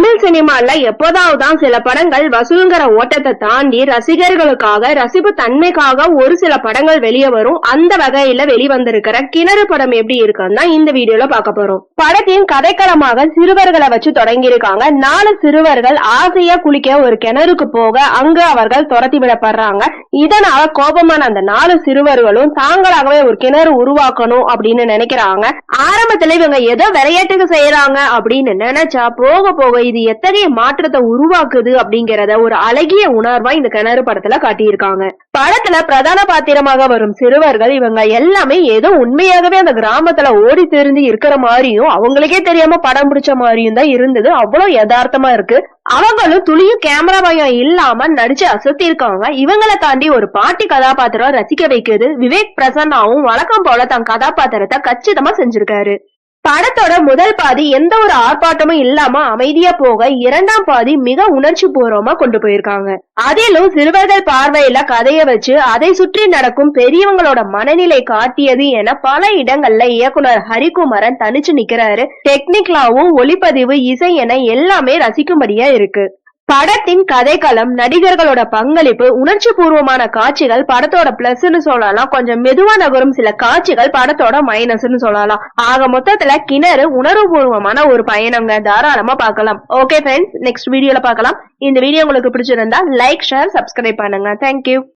தமிழ் சினிமால எப்போதாவதுதான் சில படங்கள் வசூலுங்கிற ஓட்டத்தை தாண்டி ரசிகர்களுக்காக ரசிப்பு தன்மைக்காக ஒரு சில படங்கள் வெளியே வரும். அந்த வகையில வெளிவந்திருக்கிற கிணறு படம் எப்படி இருக்குன்னு தான் இந்த வீடியோல பார்க்க போறோம். படத்தின் கதைக்களமாக சிறுவர்களை வச்சு தொடங்கியிருக்காங்க. நாலு சிறுவர்கள் ஆசையா குளிக்க ஒரு கிணறுக்கு போக அங்கு அவர்கள் துரத்தி விடப்படுறாங்க. இதனால கோபமான அந்த நாலு சிறுவர்களும் தாங்களாகவே ஒரு கிணறு உருவாக்கணும் அப்படின்னு நினைக்கிறாங்க. ஆரம்பத்துல இவங்க ஏதோ விளையாட்டுக்கு செய்யறாங்க அப்படின்னு நினைச்சா போக போக இது எத்தகைய மாற்றத்தை உருவாக்குது அப்படிங்கறத ஒரு அழகிய உணர்வா இந்த கிணறு படத்துல காட்டியிருக்காங்க. படத்துல பிரதான பாத்திரமாக வரும் சிறுவர்கள் இவங்க எல்லாமே ஏதோ உண்மையாகவே அந்த கிராமத்துல ஓடி தெரிஞ்சு இருக்கிற மாதிரியும் அவங்களுக்கே தெரியாம படம் பிடிச்ச மாதிரியும் தான் இருந்தது. அவ்வளவு யதார்த்தமா இருக்கு. அவங்களும் துளியும் கேமரா பயம் இல்லாம நடிச்சு அசத்தி இருக்காங்க இவங்களை தாண்டி ஒரு பாட்டி கதாபாத்திரம் ரசிக்க வைக்குது. விவேக் பிரசன்னாவும் வழக்கம் போல தன் கதாபாத்திரத்தை கச்சிதமா செஞ்சிருக்காரு. படத்தோட முதல் பாதி எந்த ஒரு ஆர்ப்பாட்டமும் இல்லாம அமைதியா போக இரண்டாம் பாதி மிக உணர்ச்சி பூர்வமா கொண்டு போயிருக்காங்க. அதிலும் சிறுவர்கள் பார்வையில கதைய வச்சு அதை சுற்றி நடக்கும் பெரியவங்களோட மனநிலை காட்டியது என பல இடங்கள்ல இயக்குனர் ஹரிகுமரன் தனிச்சு நிக்கிறாரு. டெக்னிக்லாவும் ஒளிப்பதிவு இசை என எல்லாமே ரசிக்கும்படியா இருக்கு. படத்தின் கதைக்களம் நடிகர்களோட பங்களிப்பு உணர்ச்சி பூர்வமான காட்சிகள் படத்தோட பிளஸ்ன்னு சொல்லலாம். கொஞ்சம் மெதுவா நகரும் சில காட்சிகள் படத்தோட மைனஸ்னு சொல்லலாம். ஆக மொத்தத்துல கிணறு உணர்வுபூர்வமான ஒரு பயணம்ங்க தாராளமா பார்க்கலாம். ஓகே ஃப்ரெண்ட்ஸ் நெக்ஸ்ட் வீடியோல பார்க்கலாம். இந்த வீடியோ உங்களுக்கு பிடிச்சிருந்தா லைக் ஷேர் சப்ஸ்கிரைப் பண்ணுங்க. Thank you